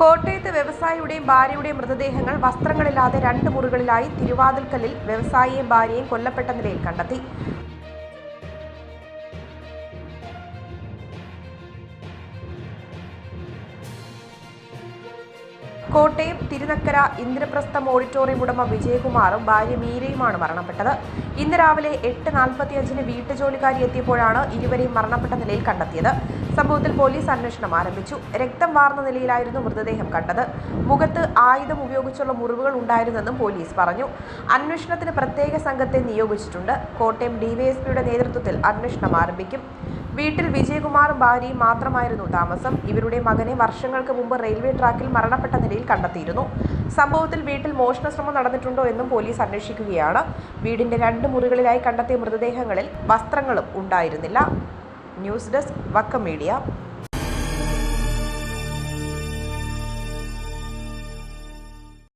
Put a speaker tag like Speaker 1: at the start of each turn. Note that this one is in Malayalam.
Speaker 1: കോട്ടയത്ത് വ്യവസായിയുടെയും ഭാര്യയുടെയും മൃതദേഹങ്ങൾ വസ്ത്രങ്ങളില്ലാതെ രണ്ട് മുറികളിലായി തിരുവാതിൽക്കലിൽ വ്യവസായിയെയും ഭാര്യയും കൊല്ലപ്പെട്ട നിലയിൽ കണ്ടെത്തി. കോട്ടയം തിരുനക്കര ഇന്ദ്രപ്രസ്ഥം ഓഡിറ്റോറിയം ഉടമ വിജയകുമാറും ഭാര്യ മീരയുമാണ് മരണപ്പെട്ടത്. ഇന്ന് രാവിലെ എട്ട് നാൽപ്പത്തിയഞ്ചിന് വീട്ടുജോലിക്കാരി എത്തിയപ്പോഴാണ് ഇരുവരെയും മരണപ്പെട്ട നിലയിൽ കണ്ടെത്തിയത്. സംഭവത്തിൽ പോലീസ് അന്വേഷണം ആരംഭിച്ചു. രക്തം വാർന്ന നിലയിലായിരുന്നു മൃതദേഹം കണ്ടത്. മുഖത്ത് ആയുധം ഉപയോഗിച്ചുള്ള മുറിവുകൾ ഉണ്ടായിരുന്നെന്നും പോലീസ് പറഞ്ഞു. അന്വേഷണത്തിന് പ്രത്യേക സംഘത്തെ നിയോഗിച്ചിട്ടുണ്ട്. കോട്ടയം ഡിവൈഎസ്പിയുടെ നേതൃത്വത്തിൽ അന്വേഷണം ആരംഭിക്കും. വീട്ടിൽ വിജയകുമാറും ഭാര്യയും മാത്രമായിരുന്നു താമസം. ഇവരുടെ മകനെ വർഷങ്ങൾക്ക് മുമ്പ് റെയിൽവേ ട്രാക്കിൽ മരണപ്പെട്ട നിലയിൽ കണ്ടെത്തിയിരുന്നു. സംഭവത്തിൽ വീട്ടിൽ മോഷണശ്രമം നടന്നിട്ടുണ്ടോ എന്നും പോലീസ് അന്വേഷിക്കുകയാണ്. വീടിന്റെ രണ്ട് മുറികളിലായി കണ്ടെത്തിയ മൃതദേഹങ്ങളിൽ വസ്ത്രങ്ങളും ഉണ്ടായിരുന്നില്ല. News desk Vakkom media.